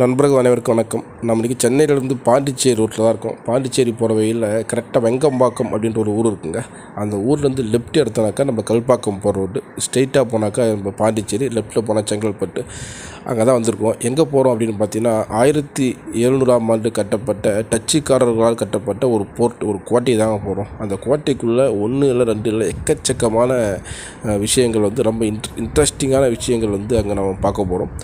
நண்பர்கள் அனைவருக்கும் வணக்கம். நம்ம இன்றைக்கி சென்னையிலேருந்து பாண்டிச்சேரி ரோட்டில் தான் இருக்கோம். பாண்டிச்சேரி போகிற வழியில் கரெக்டாக வெங்கம்பாக்கம் அப்படின்ற ஒரு ஊர் இருக்குங்க. அந்த ஊர்லேருந்து லெஃப்ட் எடுத்தோனாக்கா நம்ம கல்பாக்கம் போகிற ரோடு ஸ்ட்ரெயிட்டாக போனாக்கா நம்ம பாண்டிச்சேரி லெஃப்ட்டில் போனால் செங்கல்பட்டு அங்கே தான் வந்திருக்கோம். எங்கே போகிறோம் அப்படின்னு பார்த்தீங்கன்னா ஆயிரத்தி எழுநூறாம் ஆண்டு கட்டப்பட்ட டச்சுக்காரர்களால் கட்டப்பட்ட ஒரு போர்ட் ஒரு கோட்டை தாங்க போகிறோம் அந்த கோட்டைக்குள்ளே ஒன்று இல்லை ரெண்டு இல்லை எக்கச்சக்கமான விஷயங்கள் வந்து ரொம்ப இன்ட்ரெஸ்டிங்கான விஷயங்கள் வந்து அங்கே நம்ம பார்க்க போகிறோம்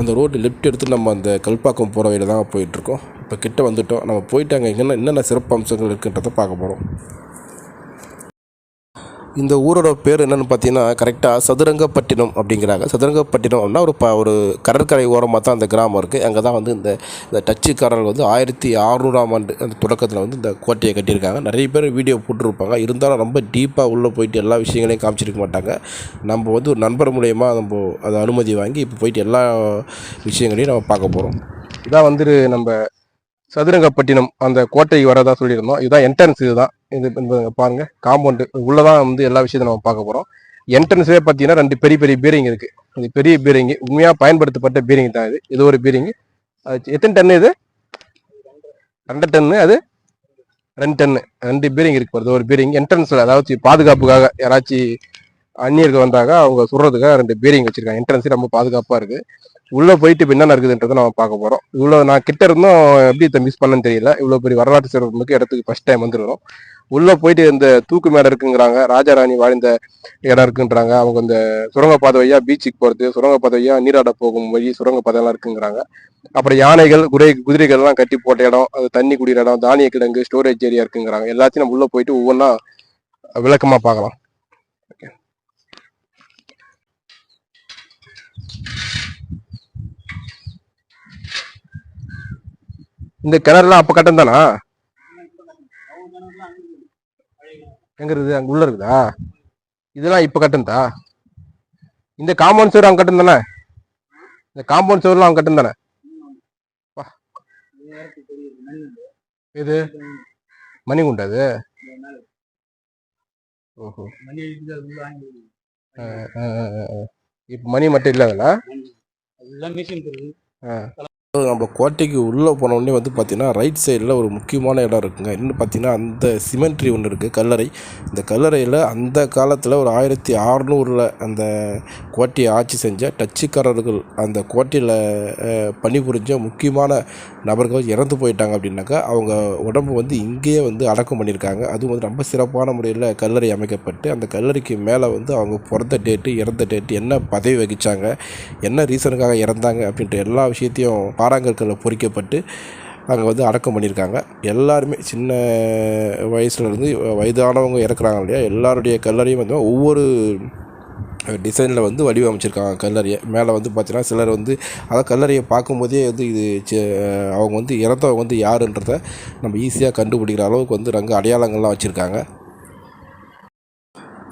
அந்த ரோடு லெஃப்ட் எடுத்து நம்ம அந்த கல்பாக்கம் போகிற வழியில் தான் போயிட்டுருக்கோம். இப்போ கிட்ட வந்துவிட்டோம் நம்ம போயிட்டு அங்கே என்னென்ன என்னென்ன சிறப்பு அம்சங்கள் இருக்குன்றதை பார்க்க போகிறோம் இந்த ஊரோட பேர் என்னென்னு பார்த்தீங்கன்னா கரெக்டாக சதுரங்கப்பட்டினம் அப்படிங்கிறாங்க. சதுரங்கப்பட்டினம் அப்படின்னா ஒரு ப ஒரு கடற்கரை ஓரமாக தான் அந்த கிராமம் இருக்குது அங்கே தான் வந்து இந்த இந்த டச்சுக்காரர்கள் வந்து ஆயிரத்தி அறுநூறாம் ஆண்டு அந்த தொடக்கத்தில் வந்து இந்த கோட்டையை கட்டியிருக்காங்க. நிறைய பேர் வீடியோ போட்டிருப்பாங்க. இருந்தாலும் ரொம்ப டீப்பாக உள்ளே போயிட்டு எல்லா விஷயங்களையும் காமிச்சிருக்க மாட்டாங்க. நம்ம வந்து ஒரு நண்பர் மூலயமா நம்ம அதை அனுமதி வாங்கி இப்போ போயிட்டு எல்லா விஷயங்களையும் நம்ம பார்க்க போகிறோம் இதான் வந்து நம்ம சதுரங்கப்பட்டினம் அந்த கோட்டை வரதா சொல்லியிருந்தோம். இதுதான் என்ட்ரன்ஸ் இதுதான். இது பாருங்க. காம்பவுண்டு உள்ளதான் வந்து எல்லா விஷயத்தையும் நம்ம பார்க்க போகிறோம் என்ட்ரன்ஸே பார்த்தீங்கன்னா ரெண்டு பெரிய பெரிய பீரிங் இருக்கு. இது பெரிய பீரிங் உண்மையாக பயன்படுத்தப்பட்ட பீரிங் தான் இது. இது ஒரு பீரிங் அது எத்தனை டன்னு இது? ரெண்டு டன்னு அது ரெண்டு டன்னு ரெண்டு பீரிங் இருக்கு பாருது ஒரு பீரிங் என்ட்ரன்ஸில் அதாவது பாதுகாப்புக்காக யாராச்சும் அந்நியர்கள் வந்தாங்க அவங்க சுடுறதுக்காக ரெண்டு பீரிங் வச்சிருக்காங்க. என்ட்ரன்ஸ் ரொம்ப பாதுகாப்பாக இருக்கு. உள்ள போயிட்டு இப்போ என்ன நடக்குதுன்றத நம்ம பார்க்க போறோம். இவ்வளவு நான் கிட்ட இருந்தும் எப்படி இதை மிஸ் பண்ணன்னு தெரியல. இவ்வளவு பெரிய வரலாற்று சிறப்புக்கு இடத்துக்கு ஃபர்ஸ்ட் டைம் வந்துருக்கோம் உள்ள போயிட்டு இந்த தூக்கு மேடை இருக்குங்கிறாங்க. ராஜாராணி வாழ்ந்த இடம் இருக்குன்றாங்க. அவங்க இந்த சுரங்கப்பாதை வழியா பீச்சுக்கு போறது சுரங்கப்பாதை வழியா நீராட போகும் வழி சுரங்கப்பாதை எல்லாம் இருக்குங்கிறாங்க. அப்புறம் யானைகள் குதிரை குதிரைகள் எல்லாம் கட்டி போட்ட இடம் அது தண்ணி குடிக்கிற இடம் தானிய கிடங்கு ஸ்டோரேஜ் ஏரியா இருக்குங்கிறாங்க. எல்லாத்தையும் நம்ம உள்ள போயிட்டு ஒவ்வொன்றா விளக்கமா பார்க்கலாம். ஓகே இந்த கிணறுலாம் அப்ப கட்டம் தானா எங்க இருக்குது அங்க உள்ள இருக்குதா? இதெல்லாம் இப்ப கட்டுந்தா இந்த காம்பவுண்ட் சுவர் அங்க கட்டும் தானே இந்த காம்பவுண்ட் சுவர்லாம் அவங்க கட்டும் தானே. இது மணிகுண்டா அது? ஓஹோ. ஆ, ஆ, ஆ, ஆ, ஆ. இப்ப மணி மட்டும் இல்ல அதுல நம்ம கோட்டைக்கு உள்ளே போனோடனே வந்து பார்த்திங்கன்னா ரைட் சைடில் ஒரு முக்கியமான இடம் இருக்குங்க. இன்னும் பார்த்தீங்கன்னா அந்த சிமெண்ட்ரி ஒன்று இருக்குது கல்லறை. இந்த கல்லறையில் அந்த காலத்தில் ஒரு ஆயிரத்தி அறநூறில் அந்த கோட்டையை ஆட்சி செஞ்ச டச்சுக்காரர்கள் அந்த கோட்டையில் பணிபுரிஞ்ச முக்கியமான நபர்கள் இறந்து போயிட்டாங்க அப்படின்னாக்கா அவங்க உடம்பு வந்து இங்கேயே வந்து அடக்கம் பண்ணியிருக்காங்க. அதுவும் வந்து ரொம்ப சிறப்பான முறையில் கல்லறை அமைக்கப்பட்டு அந்த கல்லறைக்கு மேலே வந்து அவங்க பிறந்த டேட்டு இறந்த டேட்டு என்ன பதவி வகிச்சாங்க என்ன ரீசனுக்காக இறந்தாங்க அப்படின்ற எல்லா விஷயத்தையும் பாறாங்கற்களில் பொறிக்கப்பட்டு அங்கே வந்து அடக்கம் பண்ணியிருக்காங்க. எல்லாருமே சின்ன வயசுலேருந்து வயதானவங்க இறக்குறாங்க இல்லையா? எல்லாருடைய கல்லறையும் வந்து ஒவ்வொரு டிசைனில் வந்து வடிவமைச்சிருக்காங்க கல்லறையை. மேலே வந்து பார்த்தீங்கன்னா சிலர் வந்து அதாவது கல்லறையை பார்க்கும்போதே வந்து இது அவங்க வந்து இறந்தவங்க வந்து யாருன்றத நம்ம ஈஸியாக கண்டுபிடிக்கிற அளவுக்கு வந்து ரங்க அடையாளங்கள்லாம் வச்சுருக்காங்க.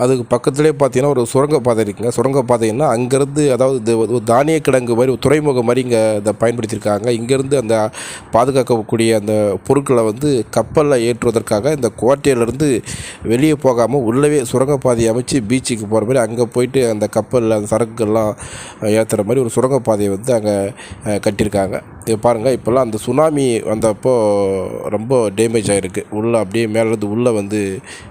அதுக்கு பக்கத்துலேயே பார்த்தீங்கன்னா ஒரு சுரங்கப்பாதை இருக்குங்க. சுரங்கப்பாதைன்னா அங்கேருந்து அதாவது ஒரு தானிய கிடங்கு மாதிரி ஒரு துறைமுகம் மாதிரி இங்கே இதை பயன்படுத்தியிருக்காங்க. இங்கேருந்து அந்த பாதுகாக்கக்கூடிய அந்த பொருட்களை வந்து கப்பலில் ஏற்றுவதற்காக இந்த கோட்டையிலேருந்து வெளியே போகாமல் உள்ளவே சுரங்கப்பாதையை அமைச்சு பீச்சுக்கு போகிற மாதிரி அங்கே போயிட்டு அந்த கப்பலில் அந்த சரக்குகள்லாம் ஏற்றுற மாதிரி ஒரு சுரங்கப்பாதையை வந்து அங்கே கட்டியிருக்காங்க. பாருங்கள் இப்போல்லாம் அந்த சுனாமி வந்தப்போ ரொம்ப டேமேஜ் ஆகிருக்கு உள்ளே அப்படியே மேலேருந்து உள்ளே வந்து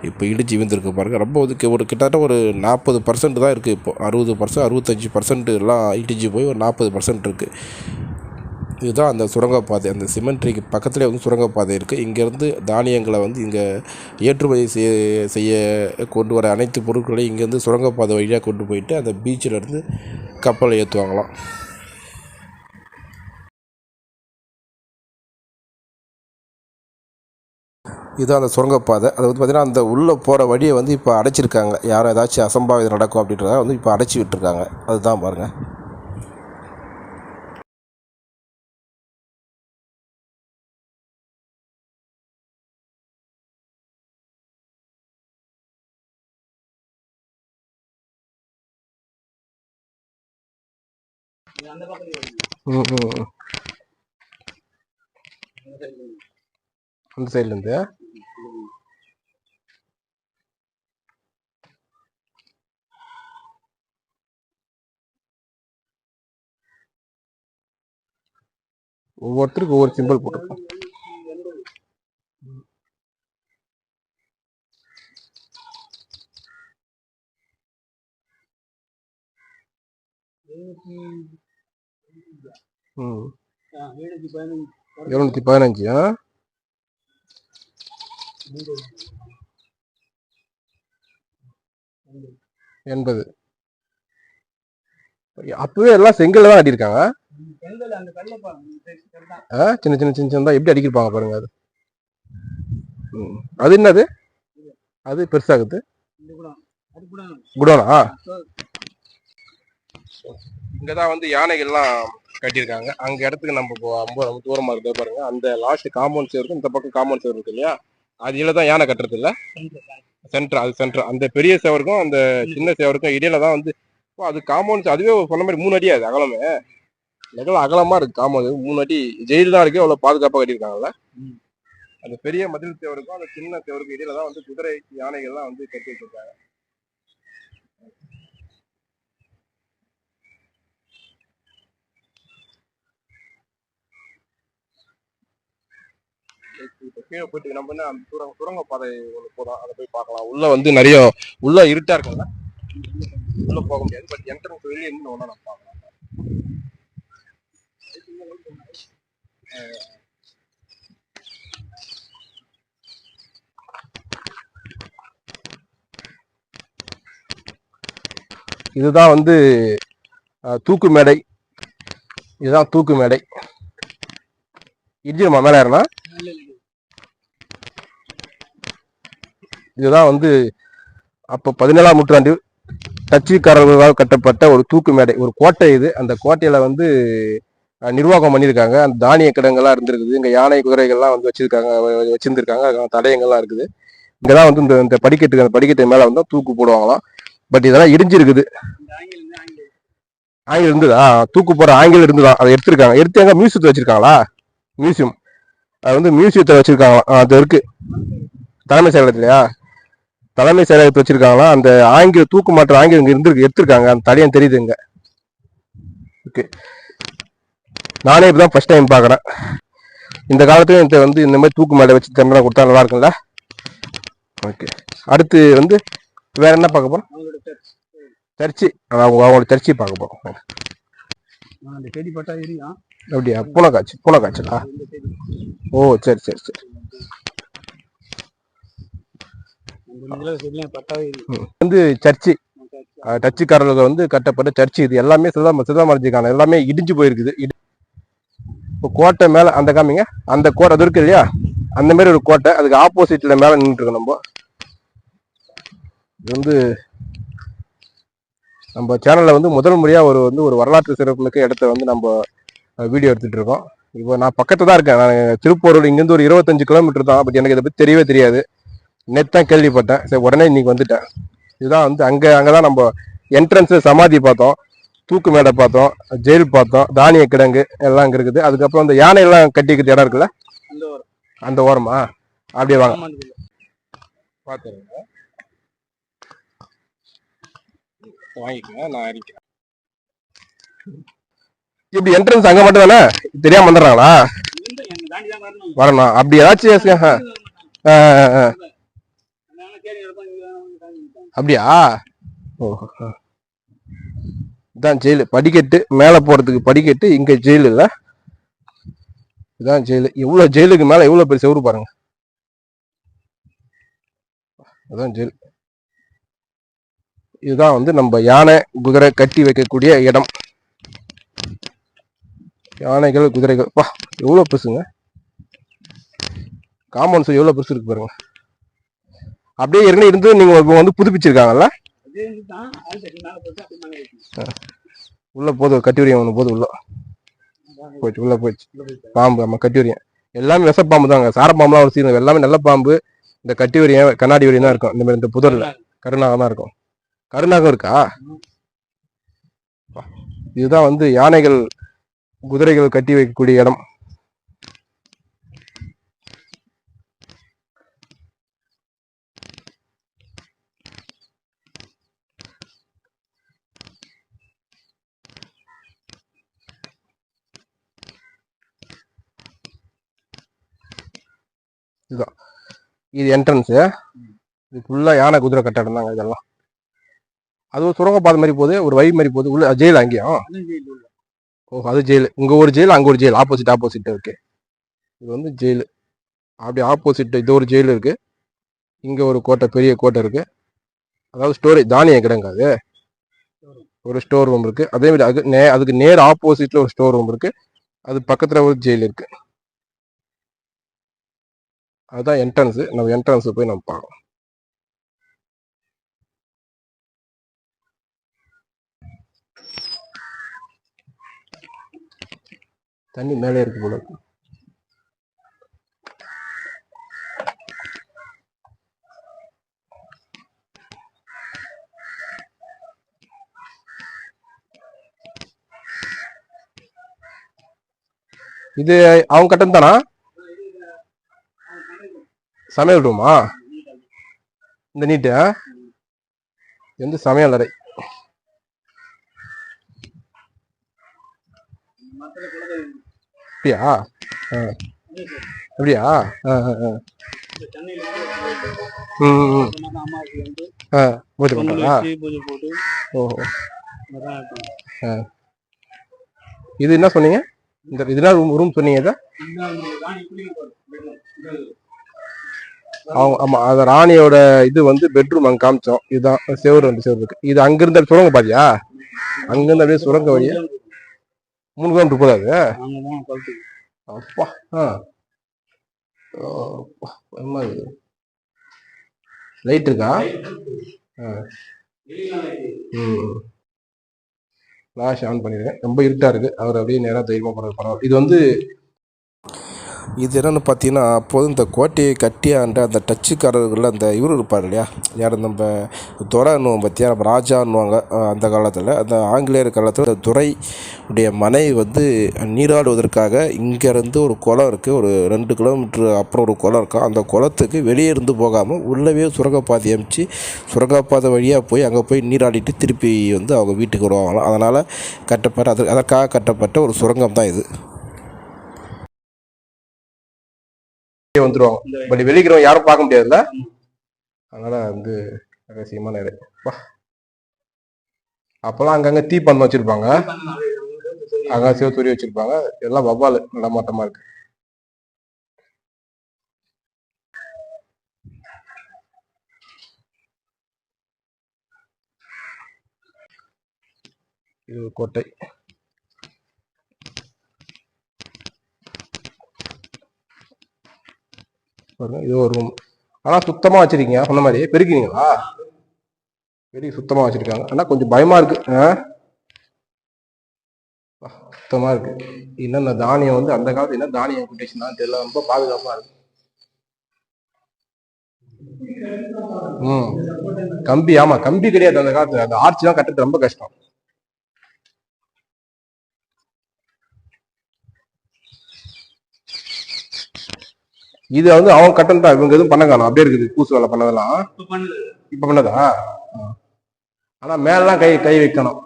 இப்போ இடிச்சு விழுந்திருக்கு பாருங்கள் ரொம்ப இதுக்கு ஒரு கிட்டத்தட்ட ஒரு நாற்பது பர்சன்ட் தான் இருக்குது இப்போ. அறுபது பர்சன்ட் அறுபத்தஞ்சி பர்சன்ட் எல்லாம் இடிச்சு போய் ஒரு நாற்பது பர்சன்ட் இருக்குது இதுதான் அந்த சுரங்கப்பாதை. அந்த சிமெண்ட்ரிக்கு பக்கத்துலேயே வந்து சுரங்கப்பாதை இருக்குது இங்கேருந்து தானியங்களை வந்து இங்கே ஏற்றுமதி செய்ய செய்ய கொண்டு வர அனைத்து பொருட்களையும் இங்கேருந்து சுரங்கப்பாதை வழியாக கொண்டு போயிட்டு அந்த பீச்சில் இருந்து கப்பலை ஏற்றுவாங்களாம் இதுதான் அந்த சுரங்கப்பாதை. அது வந்து பார்த்திங்கன்னா அந்த உள்ளே போகிற வழியை வந்து இப்போ அடைச்சிருக்காங்க. யாரும் ஏதாச்சும் அசம்பாவிதம் நடக்கும் அப்படின்றத வந்து இப்போ அடைச்சி விட்டுருக்காங்க. அதுதான் பாருங்கள் அந்த சைட்லேருந்து இருக்குது. ம் ம் ம். இந்த side இருக்குது. அந்த சைட்லேருந்து ஒவ்வொருத்தருக்கு ஒவ்வொரு சிம்பிள் போட்டிருக்கோம் எழுநூத்தி பதினஞ்சு இருநூத்தி பதினஞ்சு. ஆ எண்பது. அப்பவே எல்லாம் செங்கல்ல தான் அடியிருக்காங்க ஆ சின்ன சின்ன சின்ன சின்னதா எப்படி அடிக்கிருப்பாங்க பாருங்க அது. அது என்னது? அது பெருசாகுது. குடோனா? இங்க தான் வந்து யானைகள்லாம் கட்டியிருக்காங்க. அங்க இடத்துக்கு நம்ம இப்போ ரொம்ப ரொம்ப தூரமா இருக்குது பாருங்க. அந்த லாஸ்ட் காம்பவுண்ட் சேர் இந்த பக்கம் காம்பவுண்ட் சேர் இருக்கு இல்லையா? அது இதில் தான் யானை கட்டுறது இல்ல சென்டர் அது சென்டர் அந்த பெரிய சேவருக்கும் அந்த சின்ன சேவருக்கும் இடையில தான் வந்து அது காம்பவுண்ட் அதுவே சொன்ன மாதிரி மூணு அடி அது அகலமே. எவ்வளோ அகலமா இருக்கு. காம்பவுண்ட் மூணு அடி ஜெயில் தான் இருக்கு. அவ்வளோ பாதுகாப்பாக கட்டியிருக்காங்கல்ல. அந்த பெரிய மதில் சேவருக்கும் அந்த சின்ன சேவருக்கும் இடையில தான் வந்து குதிரை யானைகள்லாம் வந்து கட்டி வச்சிருக்காங்க இப்போ கீழே போயிட்டு நம்ம என்ன அந்த சுரங்க சுரங்க பாதை ஒன்று போதும் அதை போய் பார்க்கலாம். உள்ள வந்து நிறைய உள்ள இருட்டா இருக்குல்ல? உள்ள போக முடியாது. பட் என்ட்ரன்ஸ் வெளியே இருந்து ஒன்றா நம்ம பார்க்கலாம். இதுதான் வந்து அஹ், தூக்கு மேடை. இதுதான் தூக்கு மேடை. இடிச்சிருமா மேலே இதுதான் வந்து அப்போ பதினேழாம் நூற்றாண்டு டச்சுக்காரர்களால் கட்டப்பட்ட ஒரு தூக்கு மேடை ஒரு கோட்டை இது. அந்த கோட்டையில வந்து நிர்வாகம் பண்ணியிருக்காங்க. அந்த தானிய கிடங்கெல்லாம் இருந்திருக்குது. இங்கே யானை குதிரைகள்லாம் வந்து வச்சிருக்காங்க வச்சிருந்துருக்காங்க. அதுக்கான தடயங்கள்லாம் இருக்குது. இங்கதான் வந்து இந்த இந்த படிக்கட்டுக்கு அந்த படிக்கட்டு மேலே வந்து தூக்கு போடுவாங்களாம். பட் இதெல்லாம் இடிஞ்சிருக்குது. ஆங்கில் ஆங்கிலம் இருந்ததா தூக்கு போற ஆங்கில் இருந்துதான் அதை எடுத்திருக்காங்க. எடுத்து எங்க மியூசியத்தை வச்சிருக்காங்களா? மியூசியம். அது வந்து மியூசியத்தை வச்சிருக்காங்களா அது இருக்கு. தலைமை செயலகத்திலையா? தலைமை செயலகத்தை வச்சிருக்காங்களா அந்த ஆங்கில தூக்கு மாற்ற ஆங்கிலம் இங்க இருந்து எடுத்திருக்காங்க. அந்த தடையம் தெரியுது இங்க. ஓகே. நானே இப்பதான் ஃபர்ஸ்ட் டைம் பாக்குறேன் இந்த காலத்துலயும் இந்த வந்து இந்த மாதிரி தூக்கு மேடை வச்சு தமிழா கொடுத்தா நல்லா இருக்கும்ல? ஓகே அடுத்து வந்து வேற என்ன பார்க்க சர்ச் சர்ச்சு. அவங்க அவங்களோட சர்ச்சை பார்க்க எரியும். அப்படியா? பூனை காய்ச்சி பூனை காய்ச்சலா ஓ சரி சரி சரி. வந்து சர்ச்சு. டச்சுக்காரர்கள் வந்து கட்டப்பட்ட சர்ச்சு. இது எல்லாமே சிதா சிதாமரிச்சிருக்காங்க எல்லாமே இடிஞ்சு போயிருக்குது. இப்போ கோட்டை மேலே அந்த காமிங்க. அந்த கோட்டை அது இருக்கு இல்லையா? அந்த மாதிரி ஒரு கோட்டை. அதுக்கு ஆப்போசிட்டில் மேலே நின்றுட்டு இருக்கோம் நம்ம. இது வந்து நம்ம சேனலில் வந்து முதல் முறையாக ஒரு வந்து ஒரு வரலாற்று சிறப்புமிக்க இடத்த வந்து நம்ம வீடியோ எடுத்துகிட்டு இருக்கோம். இப்போ நான் பக்கத்தில் தான் இருக்கேன். நான் திருப்பூர் இங்கேருந்து ஒரு இருபத்தஞ்சு கிலோமீட்டர் தான். பட் எனக்கு இதை பற்றி தெரியவே தெரியாது. நெட் தான் கேள்விப்பட்டேன். சரி உடனே இன்னைக்கு வந்துட்டேன். இதுதான் வந்து அங்கே அங்கே தான் நம்ம என்ட்ரன்ஸு சமாதி பார்த்தோம். தூக்கு மேடை பார்த்தோம் ஜெயில் பார்த்தோம் தானிய கிடங்கு எல்லாம் அங்க இருக்குது. அதுக்கப்புறம் இந்த யானை எல்லாம் கட்டிக்கிற இடம் இருக்குல்ல? அந்த ஓரமா. அப்படியே வாங்க. ஆமாண்டு பாத்துருங்க வாங்கிக்கங்க நான் அறிக்கிறேன் இப்படி என்ட்ரன்ஸ் அங்க மட்டும் தானே? தெரியாம வந்துடுறாங்களா? வரணும். அப்படி ஏதாச்சும் ஆ, ஆ, இதான் ஜெயிலு. படிக்கட்டு மேலே போகிறதுக்கு படிக்கட்டு இங்கே ஜெயிலு இல்லை. இதான் ஜெயிலு. எவ்வளோ ஜெயிலுக்கு மேலே எவ்வளோ பெரிய செவுரு பாருங்க. அதான் ஜெயில். இதுதான் வந்து நம்ம யானை குதிரை கட்டி வைக்கக்கூடிய இடம். யானைகள் குதிரைகள். பா எவ்வளோ பெருசுங்க? காம்பவுண்ட்ஸ் எவ்வளோ பெருசு இருக்கு பாருங்க. அப்படியே ஏற்கனவே இருந்து நீங்கள் இப்போ வந்து புதுப்பிச்சிருக்காங்கல்ல? உள்ள போதும் கட்டிவரியம் ஒன்று போதும் உள்ள. போயிட்டு உள்ள போயிடுச்சு பாம்பு ஆமா கட்டிவரியம் எல்லாமே விஷப்பாம்பு தாங்க. சாரப்பாம்புலாம் ஒரு சீசன் எல்லாமே நல்ல பாம்பு. இந்த கட்டிவரியம் கண்ணாடி வரியம் தான் இருக்கும். இந்த மாதிரி இந்த புதர்ல. கருநாகம் தான் இருக்கும். கருநாகம் இருக்கா. இதுதான் வந்து யானைகள் குதிரைகள் கட்டி வைக்கக்கூடிய இடம். இதுதான் இது என்ட்ரன்ஸு இது ஃபுல்லாக யானை குதிரை கட்டடம் தாங்க இதெல்லாம். அது ஒரு சுரங்கப்பாதை மாதிரி போகுது ஒரு வழி மாதிரி போகுது. உள்ள ஜெயில் அங்கேயும். ஓ அது ஜெயில் இங்கே ஒரு ஜெயில் அங்கே ஒரு ஜெயில் ஆப்போசிட் ஆப்போசிட் ஓகே இது வந்து ஜெயில் அப்படி ஆப்போசிட் இது ஒரு ஜெயில் இருக்கு. இங்கே ஒரு கோட்டை பெரிய கோட்டை இருக்கு. அதாவது ஸ்டோரேஜ் தானிய கிடங்கு அது. ஒரு ஸ்டோர் ரூம் இருக்கு. அதே மாதிரி அது நே அதுக்கு நேர் ஆப்போசிட்ல ஒரு ஸ்டோர் ரூம் இருக்கு. அது பக்கத்துல ஒரு ஜெயில் இருக்கு. அதுதான் என்ட்ரன்ஸ் நம்ம என்ட்ரன்ஸ் போய் நம்ம பார்க்கலாம் தண்ணி மேலே இருக்கு போல இது அவங்க கட்டம் தானா சமையல் ரூமா இந்த நீட்டு இது வந்து சமையல் அறை? அப்படியா? ஆ. அப்படியா? ஆ, ஆ, ஆ. ம், ஆ பூஜை பண்ணுறா ஓஹோ. இது என்ன சொன்னீங்க? இந்த இதெல்லாம் ரூம் ரூம் சொன்னீங்க இதை இதுதான் இந்த ராணி குளிக்க போறது. bedroom. இது அவங்க ஆமா. அந்த ராணியோட இது வந்து பெட்ரூம் அங்க காமிச்சோம். இதுதான் செவரு வந்து செவரு இருக்கு. இது அங்கிருந்து சுரங்க பாதியா அங்கிருந்து அப்படியே சுரங்க வழியா? மூணு கிலோமீட்டர் போதாது. அப்பா ஆ. லைட் இருக்கா? ஃப்ளாஷ் ஆன் பண்ணிடுறேன். ரொம்ப இருட்டா இருக்கு. அவர் அப்படியே நேராக தைரியமாக போகிறது பரவாயில்ல. இது வந்து இது என்னென்னு பார்த்தீங்கன்னா அப்போது இந்த கோட்டையை கட்டி ஆண்ட அந்த டச்சுக்காரர்கள் அந்த இவர் இருப்பார் இல்லையா? யார் நம்ம துறைன்னுவோம் பார்த்தியா நம்ம ராஜான்னுவாங்க அந்த காலத்தில். அந்த ஆங்கிலேயர் காலத்தில் அந்த துறை உடைய மனைவி வந்து நீராடுவதற்காக இங்கேருந்து ஒரு குளம் இருக்குது ஒரு ரெண்டு கிலோமீட்டர் அப்புறம் ஒரு குளம் இருக்கும். அந்த குளத்துக்கு வெளியே இருந்து போகாமல் உள்ளவே சுரங்கப்பாதை அமைச்சு சுரங்கப்பாதை வழியாக போய் அங்கே போய் நீராடிட்டு திருப்பி வந்து அவங்க வீட்டுக்கு வருவாங்களாம். அதனால் கட்டப்பட்ட அதற்காக கட்டப்பட்ட ஒரு சுரங்கம் தான் இது. வந்துருவாங்க. பட் வெளிக்கிறவங்க யாரும் பார்க்க முடியாதுல்ல? அதனால வந்து ரகசியமான வா. அப்பெல்லாம் அங்கங்க தீப்பந்தம் வச்சிருப்பாங்க. அங்க சிவத்துரி வச்சிருப்பாங்க. எல்லாம் வவ்வால் நடமாட்டமா இருக்கு. இது ஒரு கோட்டை. பாருங்க இது ஒரு ரூம் ஆனால் சுத்தமாக வச்சிருக்கீங்க. சொன்ன மாதிரி பெருக்கிறீங்களா பெருக்கி சுத்தமாக வச்சிருக்காங்க. ஆனால் கொஞ்சம் பயமாக இருக்கு. ஆ? அப்பா, இருக்கு. என்னென்ன தானியம் வந்து அந்த காலத்தில் என்ன தானியம் குட்டேஷன் தெரியல. ரொம்ப பாதுகாப்பாக இருக்கு. ம். கம்பி ஆமாம் கம்பி கிடையாது அந்த காலத்தில். அந்த ஆர்ச்சி தான் கட்டுறது ரொம்ப கஷ்டம். இது வந்து அவங்க கட்டம் தான். இவங்க எதுவும் பண்ண காணும். அப்படியே இருக்குது. பூசு வேலை பண்ணதெல்லாம். இப்ப பண்ணுது. ஆனா மேலாம் கை கை வைக்கணும்.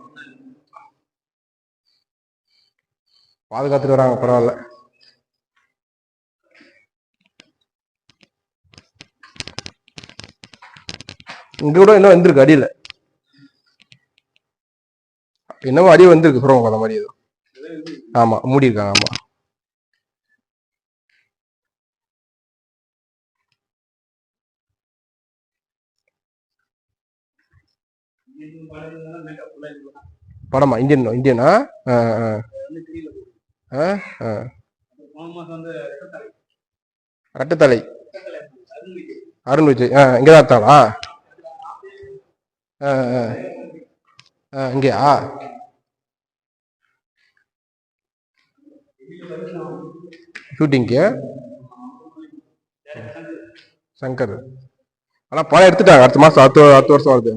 பாதுகாத்துட்டு வராங்க. பரவாயில்ல. இங்க கூட இன்னும் வந்திருக்கு. அடியில. என்னவோ அடி வந்திருக்கு. சுரங்க அந்த மாதிரி ஏதோ. ஆமா மூடி இருக்காங்க ஆமா இது பாருங்க, makeup full ஆ இருக்கும். படமா இந்தியன் இந்தியனா ஆ, ஆ, வந்து கீழே போகும். ஆ, ஆ. அப்புறம் போன படமா? இந்தியன் இந்தியனா? ரெட்டத்தலை அருண் விஜய் ஆ. இங்கதான் இருக்காங்களா ஆ ஆ. ஆ இங்கேயா? ஷூட்டிங்க்கு? சங்கர். ஆனா படம் எடுத்துட்டாங்க. அடுத்த மாசம் அடுத்த அடுத்த வருஷம் வருது.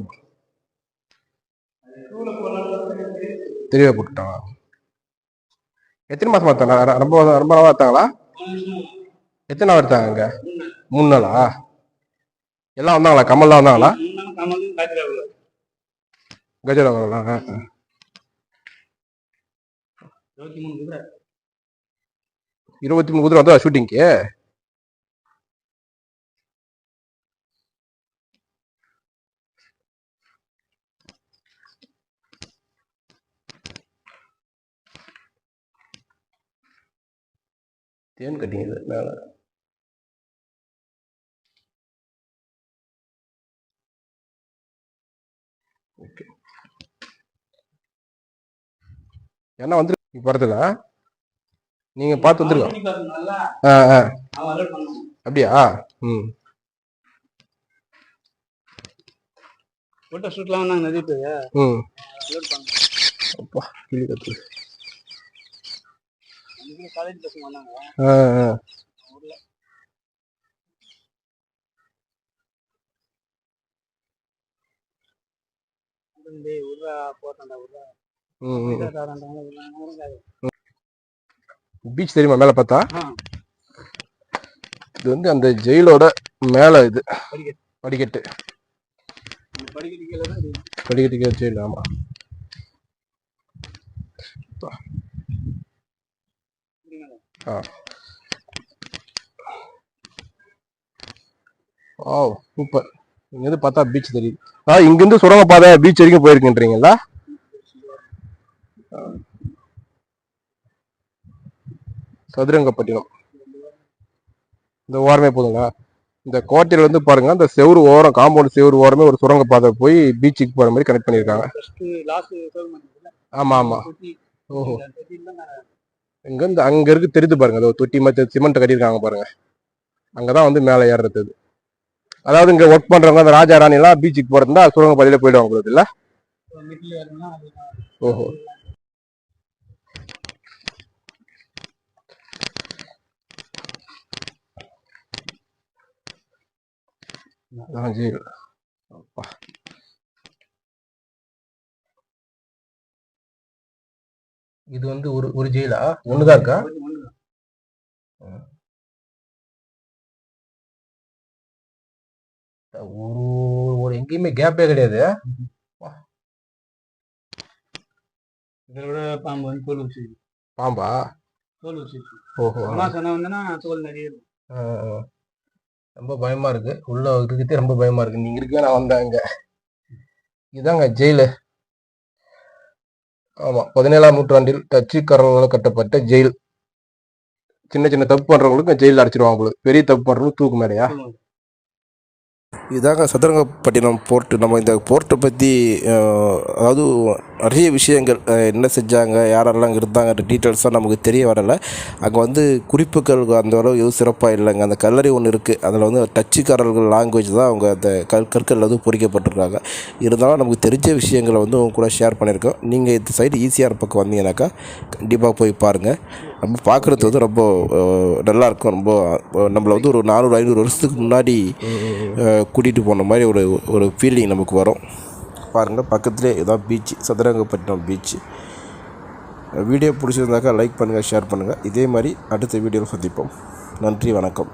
தெரியவே போட்டுட்டாங்க எத்தனை மாசமா பார்த்தாங்களா ரொம்ப ரொம்ப நாளா எடுத்தாங்களா எத்தனை நாள் எடுத்தாங்க அங்க மூணு நாளா? எல்லாம் வந்தாங்களா? கமல்லாம் வந்தாங்களா? கஜரா இருபத்தி மூணு இருபத்தி மூணு குதிரை வந்தா ஷூட்டிங்க்கு தேன் கட்டிங்க மேலே. ஓகே. ஏன்னா வந்து படத்தில் நீங்கள் பார்த்து வந்துருக்கோம் ஆ ஆ. அப்படியா? ம். photo shoot லாம் வந்தாங்க நிறைய பேரு. ம். அப்பா கிளி கத்து அன்னைக்கு college பசங்க வந்தாங்க. ஆ ஆ ஊர்ல. டேய், விட்றா, போட்டான்டா, விட்றா. ம் ம் விட்றா, பீச் தெரியுமா மேலே பார்த்தா? இது வந்து அந்த ஜெயிலோட மேலே இது. படிக்கட்டு. படிக்கட்டு. கீழே தான் இது. படிக்கட்டுக்கு ஜெயில் ஆமாம் இப்படிங்க. ஆ ஓ சூப்பர். இங்கேருந்து பார்த்தா பீச் தெரியுது. ஆ இங்கேருந்து சுரங்க பாதை பீச் வரைக்கும் போயிருக்குன்றீங்களா. சதுரங்கப்பட்டினம். இந்த ஓரமே போதுங்களா இந்த கோட்டையில் வந்து பாருங்க அந்த செவுரு ஓரம் காம்பவுண்ட் செவுரு ஓரமே ஒரு சுரங்க பாதை போய் பீச்சுக்கு போகிற மாதிரி கனெக்ட்? ஆமாம் ஆமாம் தொட்டி. ஓஹோ. இங்கேருந்து அங்கே இருக்கு தெரியுது பாருங்க. அது தொட்டி மாதிரி சிமெண்ட் கட்டியிருக்காங்க பாருங்க. அங்கே தான் வந்து மேலே ஏறுறது. அதாவது இங்கே ஒர்க் பண்ணுறவங்க அந்த ராஜா ராணிலாம் பீச்சுக்கு போகிறதா சுரங்க பாதையில் போயிடுவாங்க போகுது இல்லை ஓஹோ. ஆ வந்து ஒரு ஒரு ஜெயிலா ஒன்று தான் இருக்கா? ஒண்ணுதான். ஒரு ஒரு எங்கேயுமே கேப்பே கிடையாது. இதை விட பாம்பு வந்து தோல் வச்சு பாம்பா? தோல் வச்சு ஓஹோ. சொன்ன தோல் நிறைய. ரொம்ப பயமா இருக்கு. உள்ள இருக்கிறதே ரொம்ப பயமா இருக்கு. நீங்க இருக்கவே நான் வந்தேன் இங்க இதாங்க ஜெயிலு ஆமா பதினேழாம் நூற்றாண்டில் டச்சுக்காரர்களால் கட்டப்பட்ட ஜெயில். சின்ன சின்ன தப்பு பண்றவங்களுக்கு ஜெயிலில் அடைச்சிருவாங்க உங்களுக்கு பெரிய தப்பு பண்றவங்களுக்கு தூக்கு மேடையா? இதாக சதுரங்கப்பட்டினம் போர்ட்டு நம்ம இந்த போர்ட்டை பற்றி அதாவது நிறைய விஷயங்கள் என்ன செஞ்சாங்க யாரெல்லாம் இருந்தாங்கன்ற டீட்டெயில்ஸாக நமக்கு தெரிய வரலை. அங்கே வந்து குறிப்புகள் அந்த அளவு எதுவும் சிறப்பாக இல்லைங்க. அந்த கல்லறை ஒன்று இருக்குது அதில் வந்து டச்சுக்காரர்கள் லாங்குவேஜ் தான் அவங்க அந்த கல் கற்கள் வந்து பொறிக்கப்பட்டிருக்காங்க. இருந்தாலும் நமக்கு தெரிஞ்ச விஷயங்களை வந்து உங்க கூட ஷேர் பண்ணியிருக்கோம். நீங்கள் இந்த சைடு ஈஸியாக பக்கம் வந்தீங்கன்னாக்கா கண்டிப்பாக போய் பாருங்கள் நம்ம பார்க்குறது வந்து ரொம்ப நல்லாயிருக்கும் நல்லா இருக்கும் ரொம்ப நம்மளை வந்து ஒரு நானூறு ஐநூறு வருஷத்துக்கு முன்னாடி கூட்டிகிட்டு போன மாதிரி ஒரு ஒரு ஃபீலிங் நமக்கு வரும். பாருங்கள் பக்கத்துலேயே இதான் பீச் சதுரங்கப்பட்டினம் பீச் வீடியோ பிடிச்சிருந்தாக்கா லைக் பண்ணுங்கள் ஷேர் பண்ணுங்கள் இதே மாதிரி அடுத்த வீடியோவில் சந்திப்போம். நன்றி வணக்கம்.